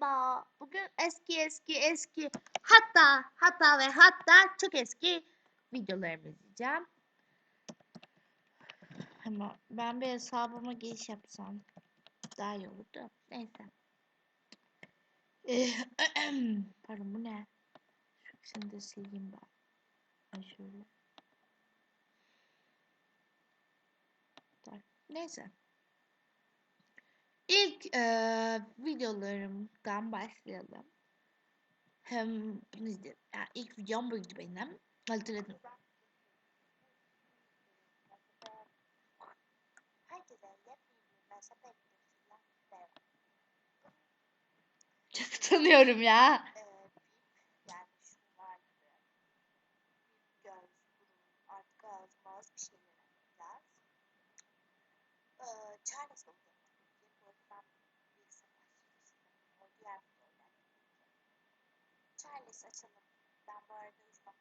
Merhaba. Bugün eski eski eski hatta hatta ve hatta çok eski videolarımı izleyeceğim. Ama ben bir hesabıma giriş yapsam daha iyi olurdu. Neyse. Ee, Pardon bu ne? Şu ikisini de sileyim ben. Ben şöyle. Neyse. İlk eee, videolarımdan başlayalım. Hem bunu izledim. Yani ilk videom buydu benim. Hatırladım. Çok tanıyorum ya. Ee, VIP yani şunlar gibi. VIP göz, burun, artık ağız, mağaz bir şeyler yapacağız. Ee, Charles olacak tabii ki. Bu arada ben bilgisayar diğer videolar. Charles açalım. Ben bu arada 3.9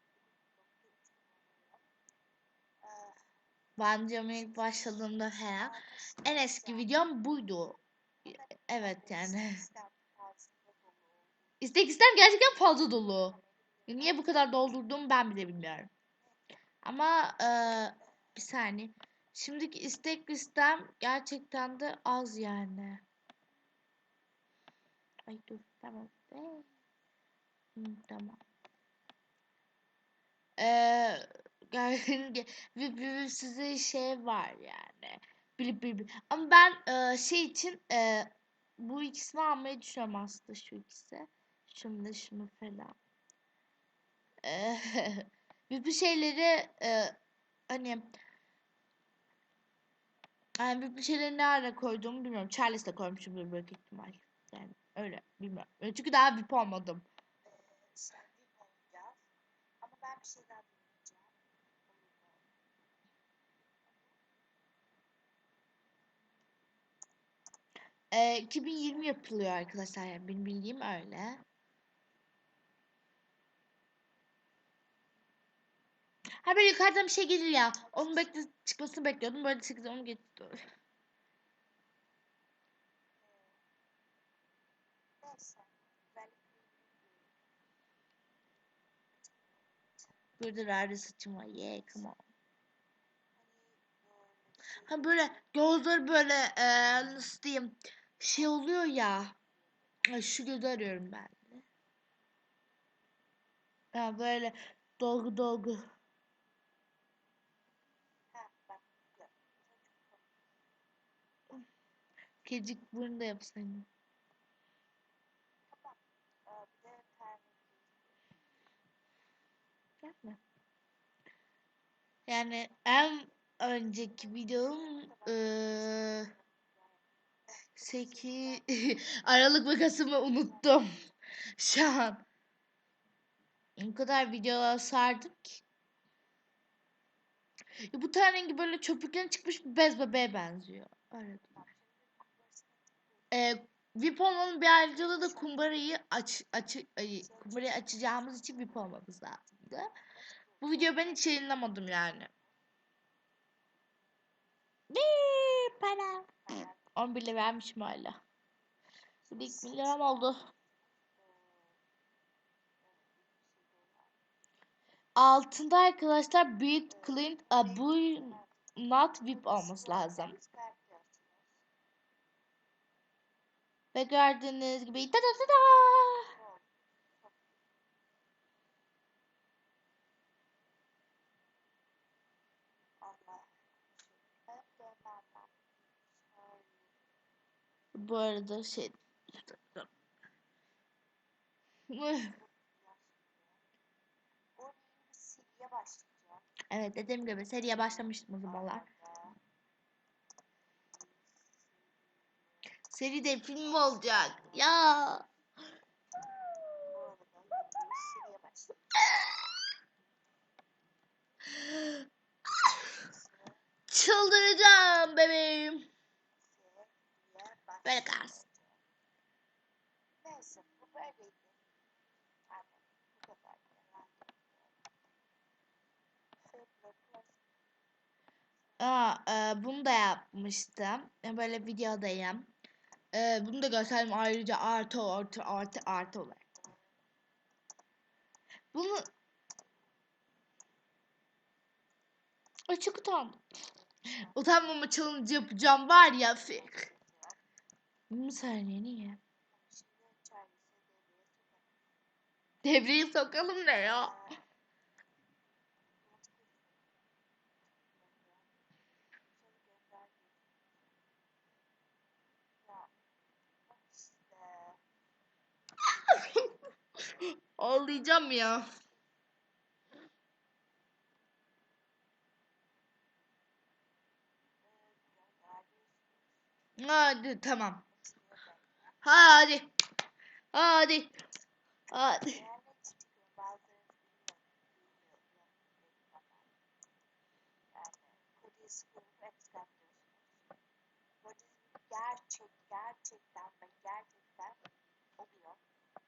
Ee, Bence ilk başladığımda he. En eski videom buydu. Evet yani. İstek istem gerçekten fazla dolu. Niye bu kadar doldurduğumu ben bile bilmiyorum. Ama eee, bir saniye. Şimdiki istek listem gerçekten de az yani. Ay dur tamam. Ee, hı, tamam. Bir, bir, bir size şey var yani. Bilip bilip. Ama ben eee, şey için eee, bu ikisini almayı düşünüyorum aslında şu ikisi. Da şunu falan. Eee, bir bir şeyleri eee, hani yani bir bir şeyleri ne ara koyduğumu bilmiyorum. Charles'le koymuşumdur büyük ihtimal. Yani öyle. E, Çünkü daha VIP olmadım. Ee, 2020 yapılıyor arkadaşlar. Yani benim bildiğim öyle. Ha böyle yukarıdan bir şey gelir ya. Onun bekle çıkmasını bekliyordum. Böyle çıktı onu Neyse. Özellikle Burada rare saçım var. Yeah come on. böyle Ha böyle gözleri böyle eee nasıl diyeyim şey oluyor ya. Şu gözü arıyorum ben de. Ha böyle dolgu dolgu. Kedicik burnu da yapsaydım. Tamam. Ee, bir de terlik. Yapma. Yani en önceki videom eee 8 Aralık ve Kasım'ı unuttum. Şu an. O kadar videolar sardım ki. Ya bu tane rengi böyle çöpükten çıkmış bir bez bebeğe benziyor. Öyle. Ee, VIP olmanın bir ayrıcalığı da kumbarayı aç, aç, ay, kumbarayı açacağımız için VIP olmamız lazımdı. Bu video ben hiç yayınlamadım yani. Bir para. 11 lira vermişim hala. Şimdi 2 liram oldu. Altında arkadaşlar Beat Clint a, bu not VIP olması lazım. Ve gördüğünüz gibi da da da da. Bu arada şey Evet dediğim gibi seriye başlamıştım o zamanlar. Seri de film olacak. Ya. Çıldıracağım bebeğim. Böyle kalsın. Neyse bu böyleydi. Yani bu kadar. Aa, e, bunu da yapmıştım. E, Böyle videodayım. Ee, bunu da göstereyim ayrıca artı artı artı artı olarak. Bunu Ay çok utandım. Utanmama challenge yapacağım var ya fik. Bir saniye niye? Devreyi sokalım ne ya? Ağlayacağım ya. Hadi tamam. Hadi. Hadi. Hadi.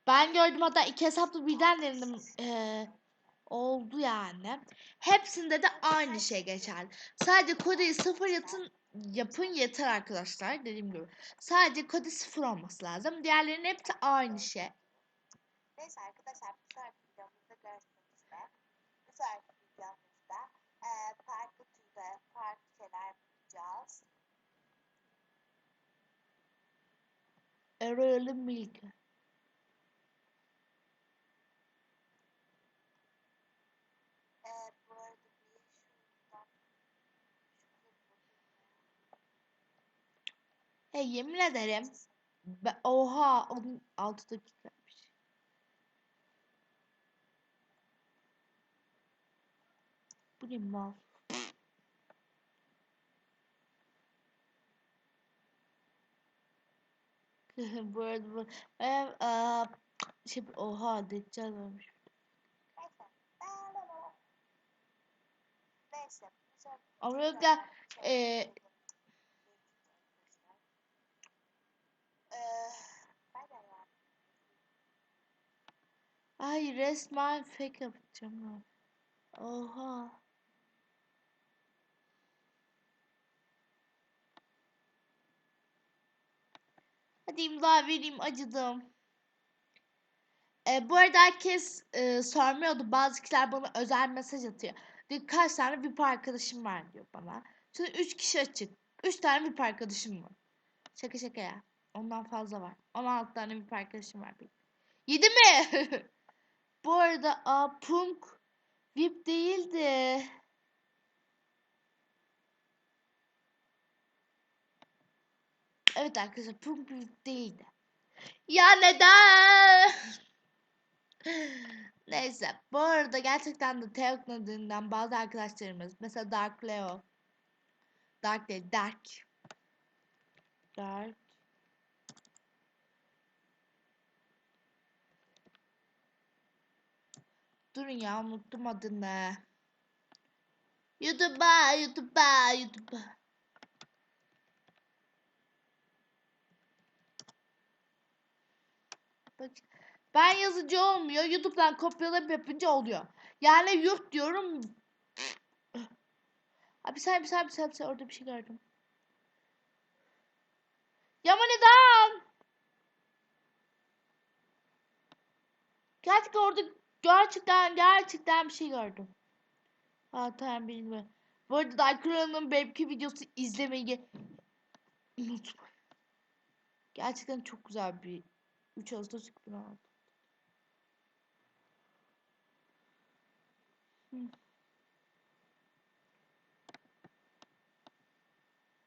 Ben gördüm hatta iki hesaplı birden denedim. Ee, oldu yani. Hepsinde de aynı şey geçerli. Sadece kodeyi sıfır yatın, yapın yeter arkadaşlar. Dediğim gibi. Sadece kode sıfır olması lazım. Diğerlerinin hepsi aynı şey. Neyse arkadaşlar bir sonraki videomuzda görüşmek üzere. Bir sonraki videomuzda eee farklı türde farklı şeyler bulacağız. Erol'ün bilgi. Eee bu arada bir şuradan şurada Hey yemin ederim. Be- Oha. Onun 6 dakikaymış. Bu ne mal? bu arada bu ev aa, şey oha deccal varmış. Neyse. Şey e, yapalım. Eee, bay bay ya. Ay resmen fake yapacağım ha. Oha. Hadi imza vereyim acıdım. E, bu arada herkes e, sormuyordu. Bazı kişiler bana özel mesaj atıyor. Diyor kaç tane VIP arkadaşım var diyor bana. Şimdi 3 kişi açık. 3 tane VIP arkadaşım var. Şaka şaka ya. Ondan fazla var. 16 tane VIP arkadaşım var benim. 7 mi? bu arada a, Punk VIP değildi. Evet arkadaşlar Punk VIP değildi. Ya neden? Neyse. Bu arada gerçekten de Teoknadığından bazı arkadaşlarımız mesela Dark Leo Dark değil Dark Dark Durun ya unuttum adını. YouTube'a, YouTube'a, YouTube'a. Bak, ben yazıcı olmuyor. YouTube'dan kopyalayıp yapınca oluyor. Yani yurt diyorum. Abi sen bir sen bir sen bir orada bir şey gördüm. Ya ama neden? Gerçekten orada gerçekten gerçekten bir şey gördüm. Tamam bilmiyorum. Bu arada Dark belki videosu izlemeyi unutmayın. Gerçekten çok güzel bir 3 Ağustos 2016. Hı.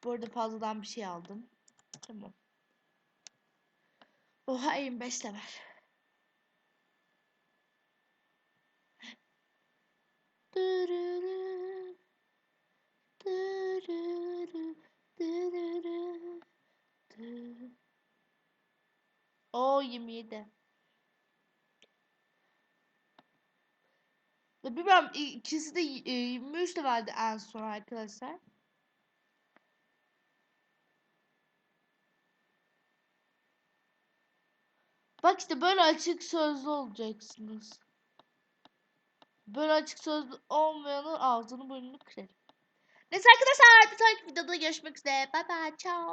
Bu arada fazladan bir şey aldım. Tamam. Oha 25 level. O 27. Ya Bilmiyorum i- ikisi de y- e, 23 leveldi en son arkadaşlar. Bak işte böyle açık sözlü olacaksınız. Böyle açık sözlü olmayanın ağzını burnunu kırarım. Neyse arkadaşlar bir sonraki videoda görüşmek üzere. Bye bye ciao.